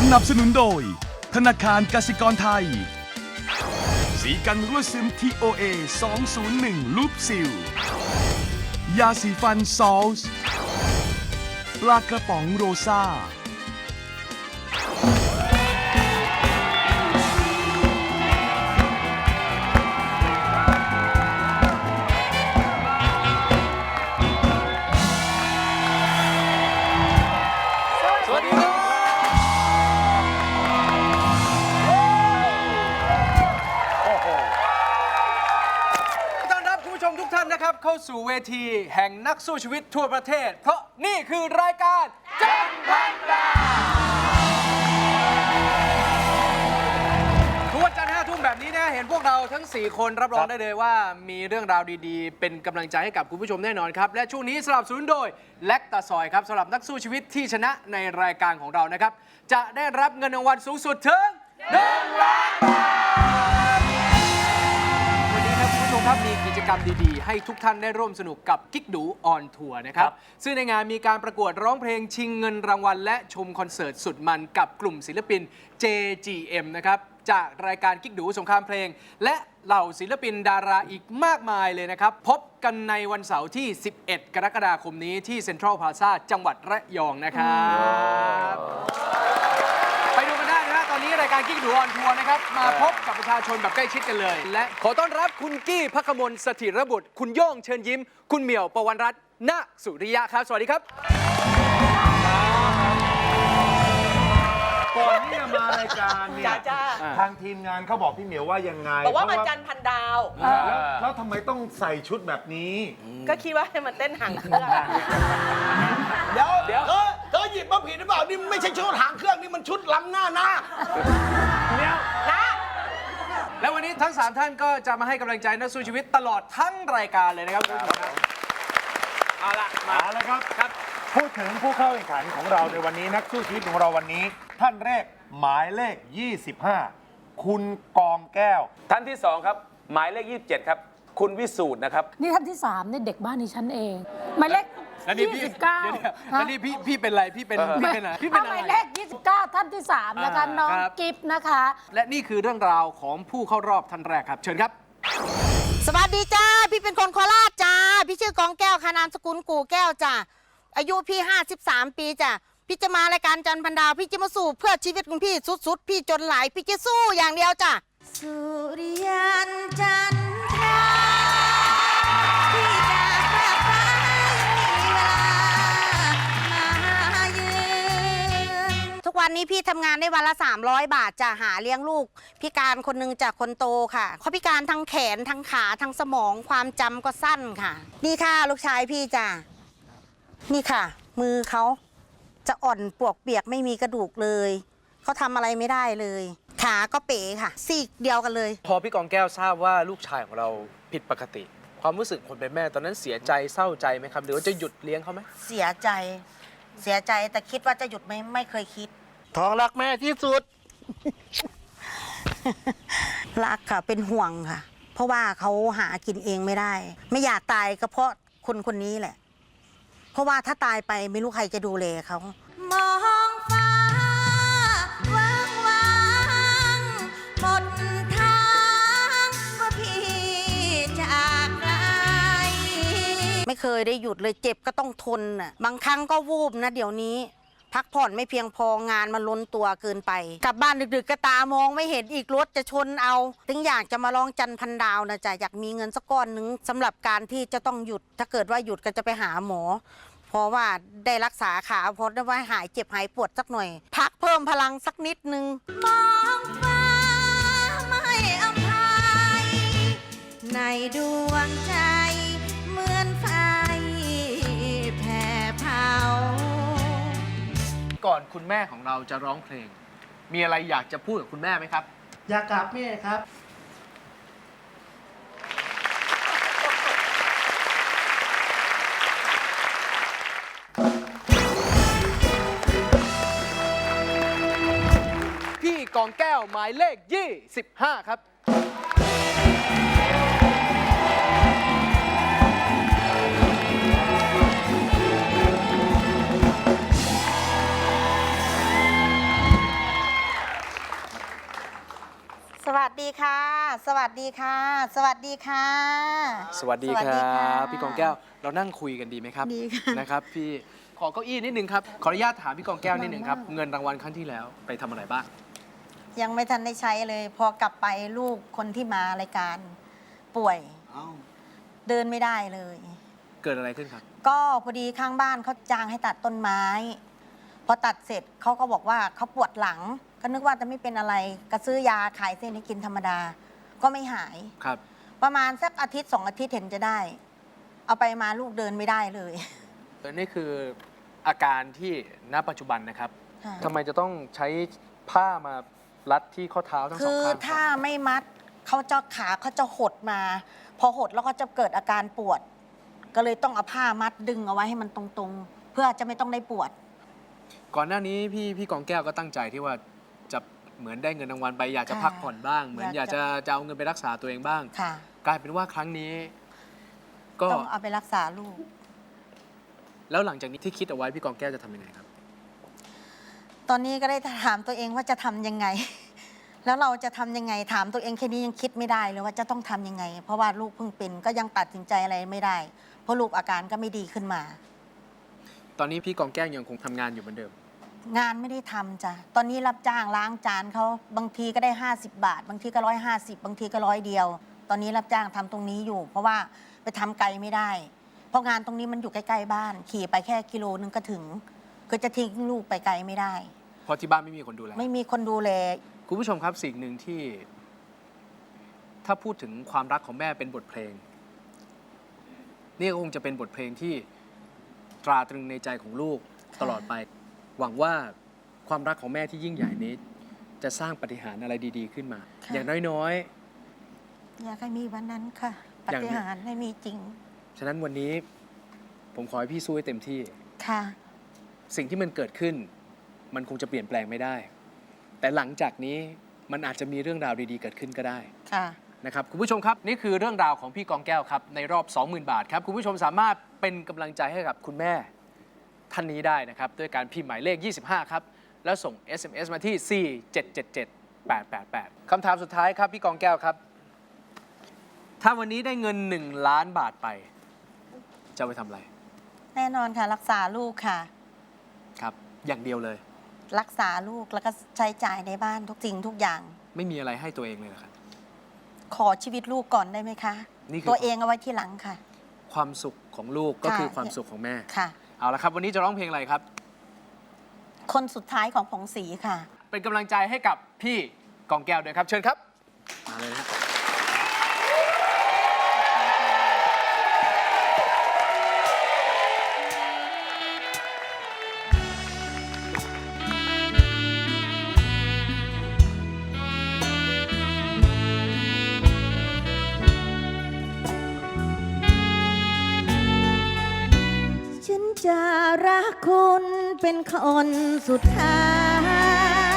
สนับสนุนโดย ธนาคารกสิกรไทย สีกันรั่วซึม TOA 201 ลูปซิล ยาสีฟันซอลส์ปลากระป๋องโรซ่า สู่เวทีแห่งนักสู้ชีวิตทั่วประเทศ เพราะนี่คือรายการจันพันดาทุกวันจันทร์ห้าทุ่มแบบนี้นะเห็นพวกเราทั้ง 4 คนรับรองได้เลยว่ามีเรื่องราวดีๆ เป็นกำลังใจให้กับคุณผู้ชมแน่นอนครับ และช่วงนี้สนับสนุนโดยแลคตาซอยครับสำหรับนักสู้ชีวิตที่ชนะในรายการของเรานะครับ จะได้รับเงินรางวัลสูงสุดถึง1ล้านบาทวัน นี้ครับคุณผู้ชมครับมีกิจกรรมดีๆ ให้ทุกท่านได้ร่วมสนุกกับกิ๊กดูออนทัวร์นะครับ ซึ่งในงานมีการประกวดร้องเพลงชิงเงินรางวัล และชมคอนเสิร์ตสุดมันกับกลุ่มศิลปิน JGM นะครับจากรายการกิ๊กดูสงครามเพลง และเหล่าศิลปินดาราอีกมากมายเลยนะครับ พบกันในวันเสาร์ที่ 11 กรกฎาคมนี้ที่เซ็นทรัลพลาซาจังหวัดระยองนะครับ รายการกิ๊กดูออนทัวร์นะครับ มาพบกับประชาชนแบบใกล้ชิดกันเลย และขอต้อนรับคุณกี้พักมลสถิรบุตร คุณโย่งเชิญยิ้ม คุณเหมียวประวันรัตน์ณสุริยะครับ สวัสดีครับ ก่อนที่จะมารายการเนี่ยจ้าจ้าทางทีมงานเขาบอกพี่เหมียวว่ายังไงบอกว่าเพมาระจันทร์พันดาว แล้วแล้วทำไมต้องใส่ชุดแบบนี้ ก็คิดว่าให้มันเต้นห่างเครื่องเดี๋ยวเดี๋ยวเออเธอ หยิบมาผิดหรือเปล่า นี่ไม่ใช่ชุดหางเครื่องนี่มันชุดล้ำหน้าหน้านะและวันนี้ทั้ง 3 ท่านก็จะมาให้กำลังใจนักสู้ชีวิตตลอดทั้งรายการเลยนะครับคุณผู้ชมครับเอาละมามาแล้วครับ ครับ พูดถึงผู้เข้าแข่งขันของเราในวันนี้นักสู้ชีวิตของเราวันนี้ ท่านแรกหมายเลข 25 คุณกองแก้ว ท่านที่สองครับ หมายเลข 27 ครับ คุณวิสูตรนะครับ นี่ท่านที่สามเนี่ยเด็กบ้านดิฉันเองหมายเลข แล้วนี่พี่ยี่สิบเก้าเดี๋ยวๆแล้วนี่พี่พี่เป็นอะไรพี่เป็นพี่เป็นอะไรพี่เป็นหอะมายไรเลข29 ท่านที่ 3 นะคะ อ่าน้องครับ กิฟต์นะคะ และนี่คือเรื่องราวของผู้เข้ารอบท่านแรกครับ เชิญครับ สวัสดีจ้า พี่เป็นคนโคราชจ้า พี่ชื่อกองแก้วคานามสกุลกู่แก้วจ้าอายุพี่ 53 ปีจ้ะพี่จะมารายการจันทร์พันดาว พี่จะมาสู้เพื่อชีวิตของพี่สุดๆ พี่จนหลาย พี่จะสู้อย่างเดียวจ้ะสุริยันจันทร วันนี้พี่ทำงานได้วันละ 300 บาทจะหาเลี้ยงลูก พิการคนหนึงจากคนโตค่ะเขาพิการทั้งแขนทั้งขาทั้งสมองความจำก็สั้นค่ะ นี่ค่ะลูกชายพี่จ้ะนี่ค่ะ มือเขาจะอ่อนปวกเปียกไม่มีกระดูกเลยเขาทำอะไรไม่ได้เลย ขาก็เป๋ค่ะซีกเดียวกันเลย พอพี่กองแก้วทราบว่าลูกชายของเราผิดปกติ ความรู้สึกคนเป็นแม่ตอนนั้นเสียใจเศร้าใจไหมครับ หรือว่าจะหยุดเลี้ยงเขาไหมเสียใจเสียใจแต่คิดว่าจะหยุดไหมไม่เคยคิด ท้องรักแม่ที่สุด รักค่ะเป็นห่วงค่ะ เพราะว่าเขาหากินเองไม่ได้ ไม่อยากตายก็เพราะคนคนนี้แหละ เพราะว่าถ้าตายไปไม่รู้ใครจะดูแลเขามองฟ้าว่างว่างหมดทางว่าพี่จากไกลไม่เคยได้หยุดเลยเจ็บก็ต้องทนน่ะบางครั้งก็วูบนะเดี๋ยวนี้ พักผ่อนไม่เพียงพองานมันล้นตัวเกินไป กลับบ้านดึกๆก็ตามองไม่เห็นอีกรถจะชนเอา ถึงอยากจะมาลองจันทร์พันดาวนะจ๊ะอยากมีเงินสักก้อนหนึ่งสำหรับการที่จะต้องหยุด ถ้าเกิดว่าหยุดก็จะไปหาหมอเพราะว่าได้รักษาขาพราะได้ว่าหายเจ็บหายปวดสักหน่อย พักเพิ่มพลังสักนิดนึงมองฟ้าไม่อภัยในดวงใจ ก่อนคุณแม่ของเราจะร้องเพลง มีอะไรอยากจะพูดกับคุณแม่ไหมครับ อยากกราบแม่ครับ พี่กองแก้วหมายเลข 25 ครับ สวัสดีค่ะ สวัสดีค่ะ สวัสดีค่ะ สวัสดีสวัคสดีรัค่ะบ พี่กองแก้วเรานั่งคุยกันดีไหมครับดีค่ะ นะครับ พี่ขอเก้าอี้นิดนึงครับขออนุญาตถามพี่กองแก้วนิดนึงครับเงินรางวัลครั้งที่แล้วไปทำอะไรบ้าง ยังไม่ทันได้ใช้เลย พอกลับไปลูกคนที่มารายการป่วยเดินไม่ได้เลย เกิดอะไรขึ้นครับ ก็พอดีข้างบ้านเขาจ้างให้ตัดต้นไม้ พอตัดเสร็จเขาก็บอกว่าเขาปวดหลัง ก็นึกว่าจะไม่เป็นอะไรก็ซื้อยาขายเส้นให้กินธรรมดา ก็ไม่หาย ครับ ประมาณสักอาทิตย์สองอาทิตย์เห็นจะได้ เอาไปมาลูกเดินไม่ได้เลย นี่คืออาการที่ณปัจจุบันนะครับค่ะ ทำไมจะต้องใช้ผ้ามารัดที่ข้อเท้าทั้งสองคือข้างถ้ารับไม่มัดเขาจะขาเขาจะหดมา พอหดแล้วก็จะเกิดอาการปวด ก็เลยต้องเอาผ้ามัดดึงเอาไว้ให้มันตรงๆ เพื่อจะไม่ต้องได้ปวด ก่อนหน้านี้พี่พี่กองแก้วก็ตั้งใจที่ว่าจะ เหมือนได้เงินรางวัลไปอยากจะค่ะพักผ่อนบ้าง เหมือนอยากกอายจะ จะจะเอาเงินไปรักษาตัวเองบ้าง ค่ะ กลายเป็นว่าครั้งนี้ ก็ต้องเอาไปรักษาลูก แล้วหลังจากนี้ที่คิดเอาไว้พี่กองแก้วจะทำยังไงครับ ตอนนี้ก็ได้ถามตัวเองว่าจะทำยังไง แล้วเราจะทำยังไงถามตัวเองแค่นี้ยังคิดไม่ได้เลยว่าจะต้องทำยังไง เพราะว่าลูกเพิ่งเป็นก็ยังตัดสินใจอะไรไม่ได้ เพราะลูกอาการก็ไม่ดีขึ้นมา ตอนนี้พี่กองแก้วยังคงทำงานอยู่เหมือนเดิม งานไม่ได้ทำจ้ะ ตอนนี้รับจ้างล้างจานเขาบางทีก็ได้ 50 บาท บางทีก็ร้อยห้าสิบบางทีก็ร้อยเดียว ตอนนี้รับจ้างทำตรงนี้อยู่ เพราะว่าไปทำไกลไม่ได้ เพราะงานตรงนี้มันอยู่ใกล้ๆบ้าน ขี่ไปแค่กิโลนึงก็ถึง คือจะทิ้งลูกไปไกลไม่ได้ เพราะที่บ้านไม่มีคนดูแล ไม่มีคนดูแล คุณผู้ชมครับสิ่งหนึ่งที่ ถ้าพูดถึงความรักของแม่เป็นบทเพลง นี่ก็คงจะเป็นบทเพลงที่ตราตรึงในใจของลูกค่ะตลอดไป หวังว่าความรักของแม่ที่ยิ่งใหญ่นี้ จะสร้างปาฏิหารย์อะไรดี ๆ ขึ้นมาอย่างน้อยอยากให้มีวันนั้นค่ะปอย่างนี้ฏิหารย์ให้มีจริงๆ ฉะนั้นวันนี้ ผมขอให้พี่สู้ให้เต็มที่ ค่ะ สิ่งที่มันเกิดขึ้น มันคงจะเปลี่ยนแปลงไม่ได้ แต่หลังจากนี้มันอาจจะมีเรื่องราวดีๆ เกิดขึ้นก็ได้ ค่ะ นะครับคุณผู้ชมครับ นี่คือเรื่องราวของพี่กองแก้วครับ ในรอบ 20,000 บาทครับ คุณผู้ชมสามารถเป็นกำลังใจให้กับคุณแม่ ท่านนี้ได้นะครับ ด้วยการพิมพ์หมายเลข 25 ครับ แล้วส่ง SMS มาที่ 4777888 คำถามสุดท้ายครับ พี่กองแก้วครับ ถ้าวันนี้ได้เงิน 1 ล้านบาทไป จะเอาไปทำอะไร แน่นอนค่ะ รักษาลูกค่ะ ครับ อย่างเดียวเลย รักษาลูกแล้วก็ใช้จ่ายในบ้านทุกสิ่งทุกอย่าง ไม่มีอะไรให้ตัวเองเลยเหรอครับ ขอชีวิตลูกก่อนได้ไหมคะ นี่คือ ตัวเองเอาไว้ที่หลังค่ะ ความสุขของลูกก็ค่ะคือความสุขของแม่ ค่ะ เอาละครับ วันนี้จะร้องเพลงอะไรครับ คนสุดท้ายของผงศรีค่ะ เป็นกำลังใจให้กับพี่กองแก้วด้วยครับ เชิญครับ มาเลยนะฮะฉั เป็นคนสุดท้าย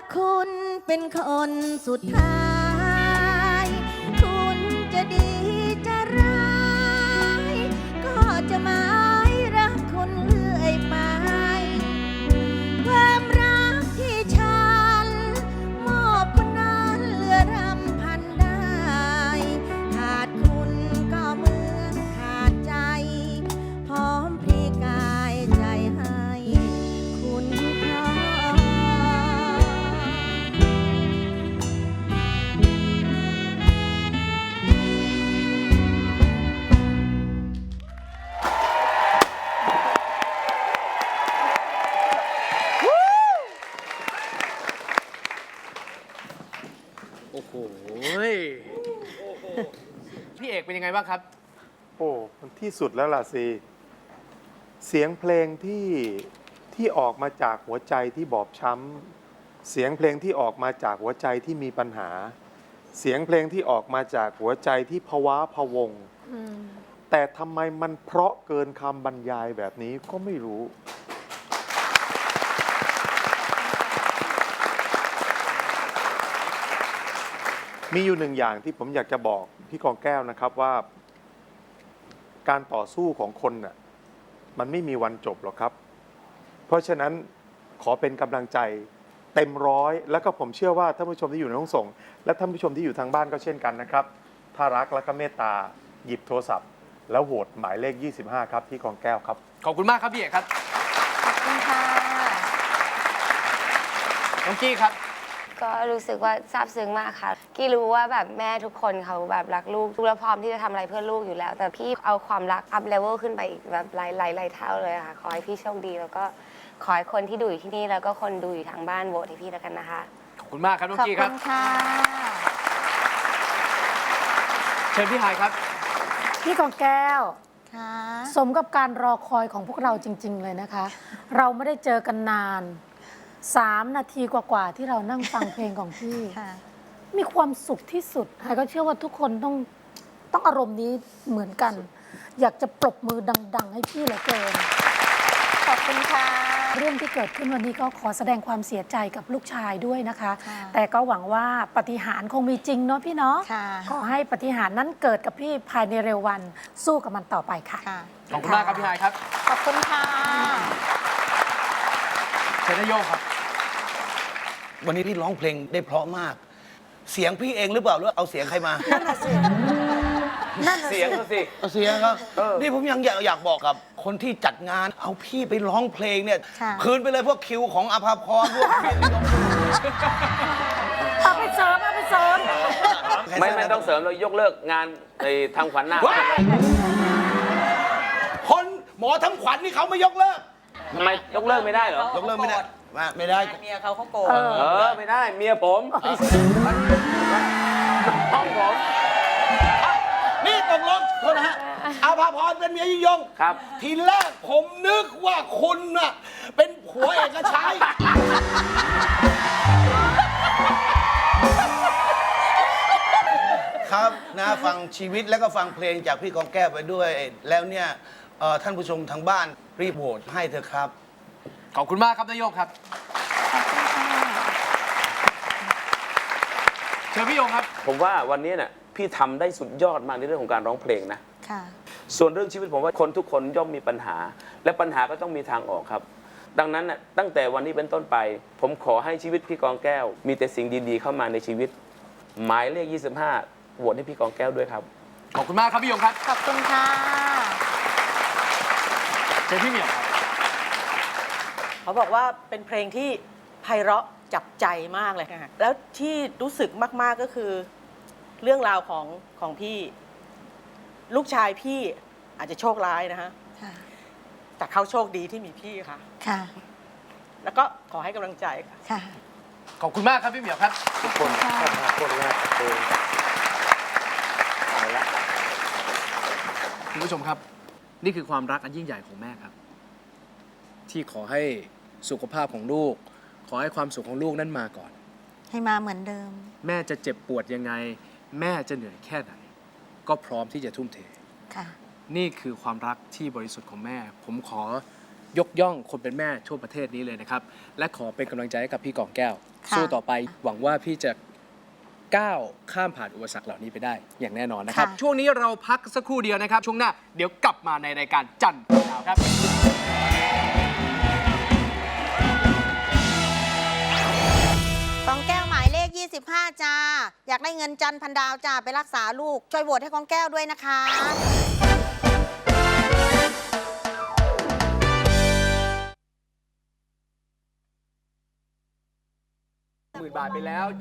กคุณเป็นคนสุดท้าย คุณจะดีจะร้าย ก็จะมา บ้างครับ โอ้มันที่สุดแล้วล่ะสิเสียงเพลงที่ที่ออกมาจากหัวใจที่บอบช้ำเสียงเพลงที่ออกมาจากหัวใจที่มีปัญหา เสียงเพลงที่ออกมาจากหัวใจที่ภาวะพะวง แต่ทำไมมันเพราะเกินคำบรรยายแบบนี้ก็ไม่รู้ มีอยู่หนึ่งอย่างที่ผมอยากจะบอกพี่กองแก้วนะครับว่า การต่อสู้ของคนน่ะมันไม่มีวันจบหรอกครับ เพราะฉะนั้นขอเป็นกำลังใจเต็มร้อย แล้วก็ผมเชื่อว่าท่านผู้ชมที่อยู่ในห้องส่ง และท่านผู้ชมที่อยู่ทางบ้านก็เช่นกันนะครับ ถ้ารักและก็เมตตาหยิบโทรศัพท์ แล้วโหวตหมายเลข 25 ครับพี่กองแก้วครับ ขอบคุณมากครับพี่เอกครับ ขอบคุณค่ะ น้องกี้ครับ ก็รู้สึกว่าซาบซึ้งมากค่ะ กี้รู้ว่าแบบแม่ทุกคนเขาแบบรักลูกลูกแล้วพร้อมที่จะทำอะไรเพื่อลูกอยู่แล้ว แต่พี่เอาความรักอัพเลเวลขึ้นไปอีกแบบหลายหลายหลายเท่าเลยค่ะ ขอให้พี่โชคดีแล้วก็ขอให้คนที่ดูอยู่ที่นี่แล้วก็คนดูอยู่ทางบ้านโหวตให้พี่แล้วกันนะคะ ขอบคุณมากครับน้องขอบกี้คคุรับ ณค่ะ เชิญพี่ไฮายครับ พี่กองแก้ว ค่ะ สมกับการรอคอยของพวกเราจริง ๆ เลยนะคะ เราไม่ได้เจอกันนาน สามนาทีกว่าๆที่เรานั่งฟังเพลงของพี่ ค่ะ มีความสุขที่สุดไฮก็เชื่อว่าทุกคนต้องต้องอารมณ์นี้เหมือนกัน อยากจะปรบมือดัง ๆ ให้พี่เหลือเกิน ขอบคุณค่ะ เรื่องที่เกิดขึ้นวันนี้ก็ขอแสดงความเสียใจกับลูกชายด้วยนะคะ ค่ะ แต่ก็หวังว่าปาฏิหารย์คงมีจริงเนาะพี่เนาะ ค่ะขอให้ปาฏิหารย์นั้นเกิดกับพี่ภายในเร็ววันสู้กับมันต่อไปค่ะ ค่ะ ขอบคุณมากครับพี่ไฮายครับ ขอบคุณค่ะ เชิญนายโยงครับ วันนี้พี่ร้องเพลงได้เพราะมาก เสียงพี่เองหรือเปล่าหรือเอาเสียงใครมา นั่นน่ะสินั่นน่ะเสียงสิเขาสิ เอาเสียงครับ นี่ผมยังอยากอยากบอกกับ คนที่จัดงานเอาพี่ไปร้องเพลงเนี่ย ค่ะ คืนไปเลยพวกคิวของอภาพรพวกเอาไปเสริมเอาไปเสริมไม่ไม่ต้องเสริมเรายกเลิกงานไอ้ทำขวัญหน้าคว้ายคนหมอทำขวัญนี่เขาไม่ยกเลิก ทำไมยกเลิกไม่ได้เหรอ ยกเลิกไม่ได้ว่าไม่ได้เมียเขาเขาโกรธเออ เออ ไม่ได้เมียผมห้องผมนี่ตกลงโทษนะฮะอาภาพรเป็นเมียยิ่งยง ครับ ทีแรกผมนึกว่าคุณน่ะเป็นผัวเอกชัยครับนะฟังชีวิตแล้วก็ฟังเพลงจากพี่กองแก้วไปด้วย แล้วเนี่ย เอ่อท่านผู้ชมทางบ้านรีบโหวตให้เถอะครับ ขอบคุณมากครับนายโยงครับ เชิญพี่โยงครับ ผมว่าวันนี้น่ะพี่ทำได้สุดยอดมากในเรื่องของการร้องเพลงนะ ค่ะ ส่วนเรื่องชีวิตผมว่าคนทุกคนย่อมมีปัญหา และปัญหาก็ต้องมีทางออกครับ ดังนั้นน่ะตั้งแต่วันนี้เป็นต้นไป ผมขอให้ชีวิตพี่กองแก้ว มีแต่สิ่งดีๆเข้ามาในชีวิต หมายเลข 25โหวตให้พี่กองแก้วด้วยครับ ขอบคุณมากครับพี่โยงครับ ขอบคุณค่ะ เชิญพี่เหมียวครับเขาบอกว่าเป็นเพลงที่ไพเราะจับใจมากเลยค่ะแล้วที่รู้สึกมาก ๆก็คือ เรื่องราวของของพี่ ลูกชายพี่อาจจะโชคร้ายนะฮะค่ะแต่เขาโชคดีที่มีพี่ค่ะ ค่ะแล้วก็ขอให้กำลังใจค่ะ ค่ะ ขอบคุณมากครับพี่เหมียวครับคนเข้ามาคนแรกเองคุณผู้ชมครับ นี่คือความรักอันยิ่งใหญ่ของแม่ครับ ที่ขอให้สุขภาพของลูก ขอให้ความสุขของลูกนั้นมาก่อน ให้มาเหมือนเดิม แม่จะเจ็บปวดยังไง แม่จะเหนื่อยแค่ไหน ก็พร้อมที่จะทุ่มเท ค่ะ นี่คือความรักที่บริสุทธิ์ของแม่ ผมขอยกย่องคนเป็นแม่ทั่วประเทศนี้เลยนะครับ และขอเป็นกำลังใจให้กับพี่กองแก้ว ค่ะ สู้ต่อไปหวังว่าพี่จะ ก้าวข้ามผ่านอุปสรรคเหล่านี้ไปได้อย่างแน่นอนนะครับช่วงนี้เราพักสักครู่เดียวนะครับ ช่วงหน้าเดี๋ยวกลับมาในรายการจันทร์ดาวครับ กองแก้วหมายเลข 25 จ้า อยากได้เงินจันทร์พันดาวจ้า ไปรักษาลูก ช่วยโหวตให้กองแก้วด้วยนะคะ หมื่นบาทไปแล้ว